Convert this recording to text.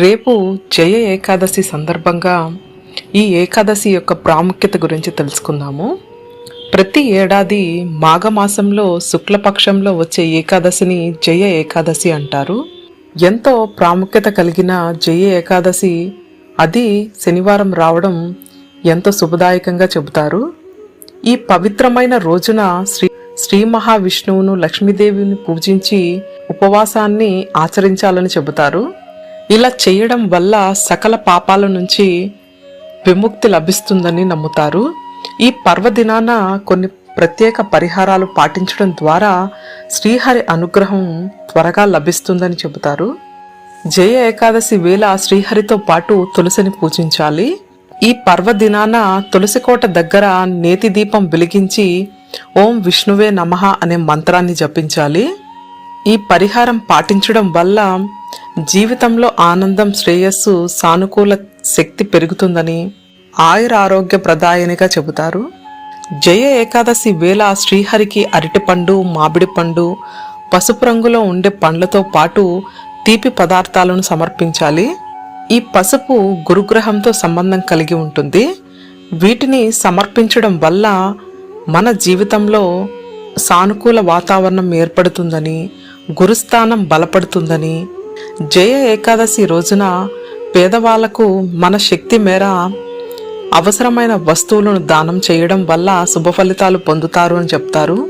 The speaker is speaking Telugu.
రేపు జయ ఏకాదశి సందర్భంగా ఈ ఏకాదశి యొక్క ప్రాముఖ్యత గురించి తెలుసుకుందాము. ప్రతి ఏడాది మాఘమాసంలో శుక్లపక్షంలో వచ్చే ఏకాదశిని జయ ఏకాదశి అంటారు. ఎంతో ప్రాముఖ్యత కలిగిన జయ ఏకాదశి అది శనివారం రావడం ఎంతో శుభదాయకంగా చెబుతారు. ఈ పవిత్రమైన రోజున శ్రీ శ్రీ మహావిష్ణువును లక్ష్మీదేవిని పూజించి ఉపవాసాన్ని ఆచరించాలని చెబుతారు. ఇలా చేయడం వల్ల సకల పాపాల నుంచి విముక్తి లభిస్తుందని నమ్ముతారు. ఈ పర్వదినాన కొన్ని ప్రత్యేక పరిహారాలు పాటించడం ద్వారా శ్రీహరి అనుగ్రహం త్వరగా లభిస్తుందని చెబుతారు. జయ ఏకాదశి వేళ శ్రీహరితో పాటు తులసిని పూజించాలి. ఈ పర్వదినాన తులసికోట దగ్గర నేతి దీపం వెలిగించి ఓం విష్ణువే నమః అనే మంత్రాన్ని జపించాలి. ఈ పరిహారం పాటించడం వల్ల జీవితంలో ఆనందం శ్రేయస్సు సానుకూల శక్తి పెరుగుతుందని ఆయుర ఆరోగ్య ప్రదాయనిగా చెబుతారు. జయ ఏకాదశి వేళ శ్రీహరికి అరటిపండు మామిడి పండు పసుపు రంగులో ఉండే పండ్లతో పాటు తీపి పదార్థాలను సమర్పించాలి. ఈ పసుపు గురుగ్రహంతో సంబంధం కలిగి ఉంటుంది. వీటిని సమర్పించడం వల్ల మన జీవితంలో సానుకూల వాతావరణం ఏర్పడుతుందని గురుస్థానం బలపడుతుందని జయ ఏకాదశి రోజున పేదవాళ్ళకు మన శక్తి మేర అవసరమైన వస్తువులను దానం చేయడం వల్ల శుభ ఫలితాలు పొందుతారు అని చెప్తారు.